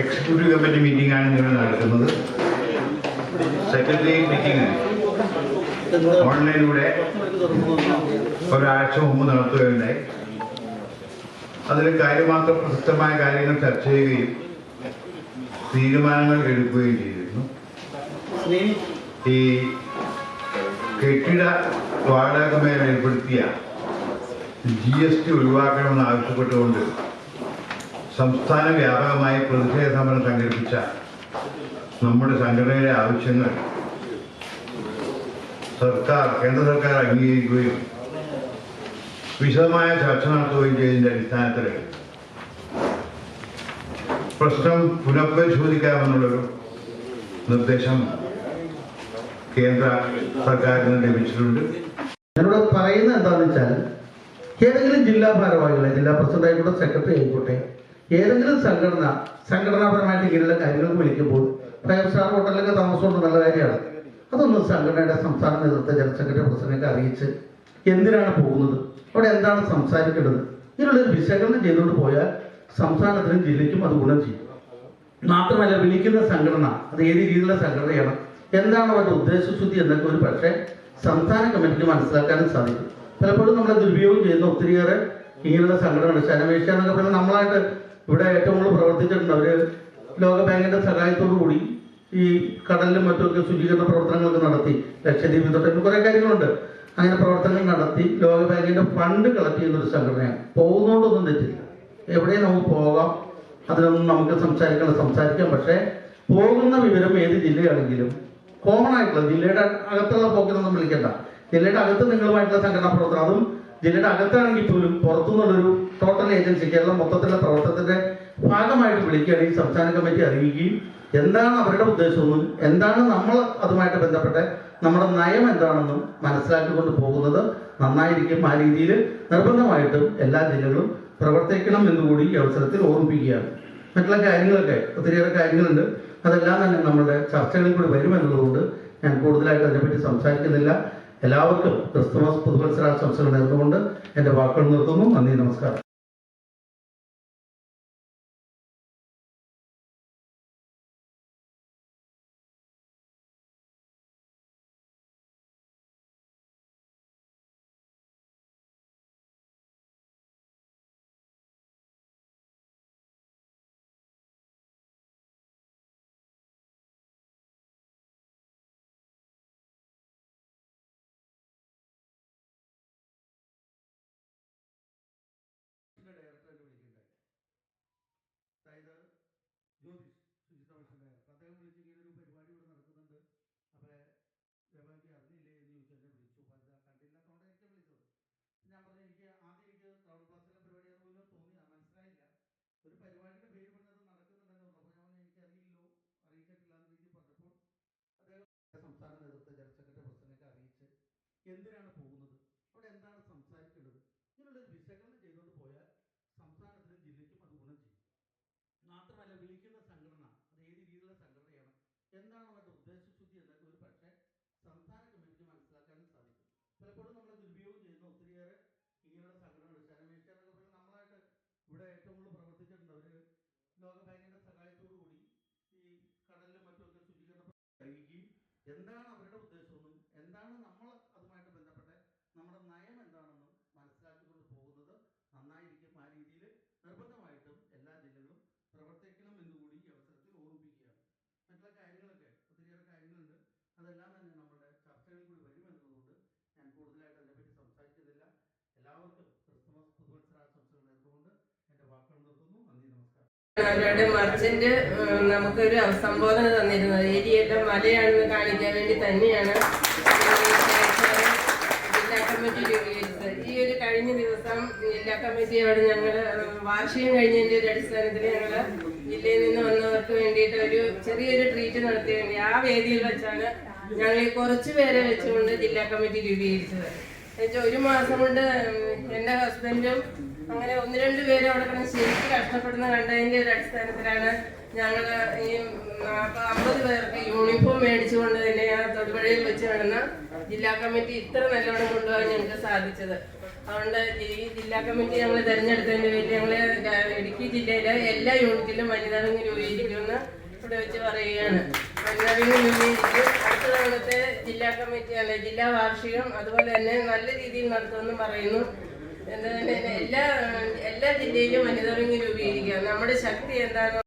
Executive committee meeting ആണ് നിങ്ങൾ നടക്കുന്നത്. സെക്രട്ടറി മീറ്റിംഗ് ഓൺലൈനിലൂടെ ഒരാഴ്ച മുമ്പ് നടത്തുകയുണ്ടായി. അതിൽ കാര്യമാത്ര പ്രസക്തമായ കാര്യങ്ങൾ ചർച്ച ചെയ്യുകയും തീരുമാനങ്ങൾ എടുക്കുകയും ചെയ്തിരുന്നു. ഈ കെട്ടിട വാടക മേൽ ഏർപ്പെടുത്തിയ ജി എസ് ടി ഒഴിവാക്കണമെന്ന് ആവശ്യപ്പെട്ടുകൊണ്ട് സംസ്ഥാന വ്യാപകമായി പ്രതിഷേധ സമരം സംഘടിപ്പിച്ച നമ്മുടെ സംഘടനയുടെ ആവശ്യങ്ങൾ സർക്കാർ കേന്ദ്ര സർക്കാർ അംഗീകരിക്കുകയും വിശദമായ ചർച്ച നടത്തുകയും ചെയ്തതിന്റെ അടിസ്ഥാനത്തിൽ പ്രശ്നം പുനഃപരിശോധിക്കാമെന്നുള്ളൊരു നിർദ്ദേശം കേന്ദ്ര സർക്കാരിന് ലഭിച്ചിട്ടുണ്ട്. ഞാനിവിടെ പറയുന്നത് എന്താണെന്ന് വെച്ചാൽ ഏതെങ്കിലും ജില്ലാ ഭാരവാഹികളെ ജില്ലാ പ്രസിഡന്റ് ആയിക്കോട്ടെ സെക്രട്ടറി ആയിക്കോട്ടെ ഏതെങ്കിലും സംഘടന സംഘടനാപരമായിട്ട് ഇങ്ങനെയുള്ള കാര്യങ്ങൾക്ക് വിളിക്കുമ്പോൾ ഫൈവ് സ്റ്റാർ ഹോട്ടലിലൊക്കെ താമസമുണ്ട് നല്ല കാര്യമാണ്. അതൊന്നും സംഘടനയുടെ സംസ്ഥാന നേതൃത്വ ജനറൽ സെക്രട്ടറി പ്രസിഡന്റൊക്കെ അറിയിച്ച് എന്തിനാണ് പോകുന്നത്? അവിടെ എന്താണ് സംസാരിക്കേണ്ടത്? ഇതിനുള്ളൊരു വിശകലനം ചെയ്തുകൊണ്ട് പോയാൽ സംസ്ഥാനത്തിനും ജില്ലയ്ക്കും അത് ഗുണം ചെയ്യും. മാത്രമല്ല വിളിക്കുന്ന സംഘടന അത് ഏത് രീതിയിലുള്ള സംഘടനയാണ് എന്താണ് അവരുടെ ഉദ്ദേശശുദ്ധി എന്നൊക്കെ ഒരു പക്ഷേ സംസ്ഥാന കമ്മിറ്റിക്ക് മനസ്സിലാക്കാനും സാധിക്കും. പലപ്പോഴും നമ്മളെ ദുരുപയോഗം ചെയ്യുന്ന ഒത്തിരിയേറെ ഇങ്ങനെയുള്ള സംഘടനകൾ ശനമേഷ്യ എന്നൊക്കെ പറഞ്ഞാൽ നമ്മളായിട്ട് ഇവിടെ ഏറ്റവും കൂടുതൽ പ്രവർത്തിച്ചിട്ടുണ്ട് ലോക ബാങ്കിന്റെ സഹായത്തോടു കൂടി ഈ കടലിലും മറ്റുമൊക്കെ ശുചീകരണ പ്രവർത്തനങ്ങളൊക്കെ നടത്തി ലക്ഷദ്വീപ് തൊട്ട് കുറെ കാര്യങ്ങളുണ്ട്. അങ്ങനെ പ്രവർത്തനങ്ങൾ നടത്തി ലോക ബാങ്കിന്റെ ഫണ്ട് കളക്ട് ചെയ്യുന്ന ഒരു സംഘടനയാണ്. പോകുന്നതുകൊണ്ടൊന്നും തെറ്റില്ല. എവിടെ നമുക്ക് പോകാം. അതിനൊന്നും നമുക്ക് സംസാരിക്കണം സംസാരിക്കാം. പക്ഷേ പോകുന്ന വിവരം ഏത് ജില്ലയാണെങ്കിലും കോമൺ ആയിട്ടുള്ള ജില്ലയുടെ അകത്തുള്ള പോക്കിനൊന്നും വിളിക്കണ്ട. ജില്ലയുടെ അകത്ത് നിങ്ങളുമായിട്ടുള്ള സംഘടനാ പ്രവർത്തനം. അതും ജില്ലയുടെ അകത്താണെങ്കിൽ പോലും പുറത്തുനിന്നുള്ളൊരു ടോട്ടൽ ഏജൻസി കേരളം മൊത്തത്തിലുള്ള പ്രവർത്തനത്തിന്റെ ഭാഗമായിട്ട് അല്ലെങ്കിൽ സംസ്ഥാന കമ്മിറ്റി അറിയിക്കുകയും എന്താണ് അവരുടെ ഉദ്ദേശമെന്നും എന്താണ് നമ്മൾ അതുമായിട്ട് ബന്ധപ്പെട്ട് നമ്മുടെ നയം എന്താണെന്നും മനസ്സിലാക്കിക്കൊണ്ട് പോകുന്നത് നന്നായിരിക്കും ആ രീതിയിൽ നിർബന്ധമായിട്ടും എല്ലാ ജില്ലകളും പ്രവർത്തിക്കണം എന്നുകൂടി ഈ അവസരത്തിൽ ഓർമ്മിപ്പിക്കുകയാണ്. മറ്റുള്ള കാര്യങ്ങളൊക്കെ ഒത്തിരിയേറെ കാര്യങ്ങളുണ്ട്. അതെല്ലാം തന്നെ നമ്മുടെ ചർച്ചകളിൽ കൂടി വരുമെന്നുള്ളതുകൊണ്ട് ഞാൻ കൂടുതലായിട്ട് അതിനെപ്പറ്റി സംസാരിക്കുന്നില്ല. എല്ലാവർക്കും ക്രിസ്തുമസ് പുതുവത്സരാശംസകൾ നേർന്നുകൊണ്ട് എന്റെ വാക്കുകൾ നിർത്തുന്നു. നന്ദി നമസ്കാരം. ജ്യോതിഷ് ശുചിത്വ ഡയറക്ടർ അദ്ദേഹം വിളിച്ച് ഇങ്ങനെ പരിപാടി ഇവിടെ നടക്കുന്നുണ്ട്. ദേവാജി അറിഞ്ഞില്ലേ എന്ന് ചോദിച്ചു. എന്നെ വിളിച്ചു. അപ്പോൾ വിളിച്ചത്. ഞാൻ പറഞ്ഞു എനിക്ക് ആദ്യം എനിക്ക് ടൗൺ ക്ലാസ്സിലെ പരിപാടിയാണെന്ന് തോന്നി. ആ മനസ്സിലായില്ല. ഒരു പരിപാടിയുടെ പേര് പറഞ്ഞത് നടക്കുന്നുണ്ടെന്ന് പറഞ്ഞു. ഞാൻ എനിക്ക് അറിയില്ലോ അറിയിച്ചിട്ടില്ല എന്ന് വീട്ടിൽ പറഞ്ഞപ്പോൾ അദ്ദേഹം സംസ്ഥാന നേതൃത്വ അറിയിച്ച് എന്തിനാണ് പോകുന്നത്? അവിടെ എന്താണ് സംസാരിക്കേണ്ടത്? ഇതിനുള്ളൊരു വിശകലനം ചെയ്തുകൊണ്ട് പോയാൽ സംസ്ഥാനത്തിനും ജില്ലയ്ക്കും അത് ഗുണം ചെയ്യും മാത്രമല്ല വിളിക്കുന്ന സംഘടന അത് ഏത് രീതിയിലുള്ള സംഘടനയാണ് എന്താണ് അവരുടെ ഉദ്ദേശശുദ്ധി എന്നൊക്കെ ഒരു പക്ഷേ സംസ്ഥാന കമ്മിറ്റിക്ക് മനസ്സിലാക്കാനും സാധിക്കും. പലപ്പോഴും നമ്മളെ ദുരുപയോഗം ചെയ്യുന്ന ഒത്തിരിയേറെ ഇങ്ങനെയുള്ള സംഘടനകൾ ശനമേശ എന്നൊക്കെ പറഞ്ഞാൽ നമ്മളായിട്ട് ഇവിടെ ഏറ്റവും കൂടുതൽ പ്രവർത്തിച്ചിട്ടുണ്ട്. അവർ ലോക ബാങ്കിന്റെ സഹായത്തോടു കൂടി ഈ കടലിലും മറ്റുമൊക്കെ ശുചീകരണ കഴിയുകയും എന്താണ് അവരുടെ ഉദ്ദേശമെന്നും എന്താണ് നമ്മൾ അതുമായിട്ട് ബന്ധപ്പെട്ട നമ്മുടെ നയം എന്താണെന്നും മനസ്സിലാക്കിക്കൊണ്ട് പോകുന്നത് നന്നായിരിക്കും ആ രീതിയിൽ നിർബന്ധമായിട്ടും എല്ലാ ജില്ലകളും പ്രവർത്തിക്കണം എന്നുകൂടി മറ്റുള്ള കാര്യങ്ങളൊക്കെ ഒത്തിരിയേറെ കാര്യങ്ങളുണ്ട്. അതെല്ലാം തന്നെ നമ്മുടെ ചർച്ചകളിൽ കൂടി വരുമെന്നതുകൊണ്ട് ഞാൻ കൂടുതലായിട്ട് അതിനെപ്പറ്റി എല്ലാവർക്കും ക്രിസ്തുമസ് പുതുവത്സരാശംസകൾ നേർന്നുകൊണ്ട് എന്റെ വാക്കുകൾ നിർത്തുന്നു. നന്ദി നമസ്കാരം. മർച്ചന്റ് നമുക്ക് നമുക്കൊരു അഭിസംബോധന തന്നിരുന്നത് ഏരിയയുടെ മലയാണെന്ന് കാണിക്കാൻ വേണ്ടി തന്നെയാണ്. ജില്ലാ കമ്മിറ്റി രൂപീകരിച്ചത് കഴിഞ്ഞ ദിവസം ജില്ലാ കമ്മിറ്റിയോട് ഞങ്ങൾ വാർഷികം കഴിഞ്ഞതിന്റെ ഒരു അടിസ്ഥാനത്തിൽ ഞങ്ങൾ ജില്ലയിൽ നിന്ന് വന്നവർക്ക് വേണ്ടിയിട്ട് ഒരു ചെറിയൊരു ട്രീറ്റ് നടത്തി വേണ്ടി ആ വേദിയിൽ വെച്ചാണ് ഞങ്ങൾ കുറച്ച് പേരെ വെച്ചുകൊണ്ട് ജില്ലാ കമ്മിറ്റി രൂപീകരിച്ചത്. ഒരു മാസം കൊണ്ട് എന്റെ ഹസ്ബൻഡും അങ്ങനെ ഒന്ന് രണ്ട് പേരും അവിടെ കിടന്ന് ശരിക്കും കഷ്ടപ്പെടുന്ന കണ്ടതിന്റെ ഒരു അടിസ്ഥാനത്തിലാണ് ഞങ്ങൾ ഈ അമ്പത് പേർക്ക് യൂണിഫോം മേടിച്ചുകൊണ്ട് തന്നെ ആ തൊടുപുഴയിൽ വെച്ച് നടന്ന ജില്ലാ കമ്മിറ്റി ഇത്ര നല്ലോണം കൊണ്ടുപോകാൻ ഞങ്ങൾക്ക് സാധിച്ചത്. അതുകൊണ്ട് ഈ ജില്ലാ കമ്മിറ്റി ഞങ്ങൾ തിരഞ്ഞെടുത്തതിന്റെ പേരിൽ ഞങ്ങൾ ഇടുക്കി ജില്ലയിലെ എല്ലാ യൂണിറ്റിലും വനിതാ രൂപീകരിക്കുമെന്ന് ഇവിടെ വെച്ച് പറയുകയാണ്. വിങ് രൂപീകരിക്കും അടുത്ത തവണത്തെ ജില്ലാ കമ്മിറ്റി അല്ല ജില്ലാ വാർഷികം അതുപോലെ തന്നെ നല്ല രീതിയിൽ നടത്തുമെന്ന് പറയുന്നു. എന്താ എല്ലാ എല്ലാ ജില്ലയിലും വനിതാ വിങ് രൂപീകരിക്കുക. നമ്മുടെ ശക്തി എന്താണെന്ന്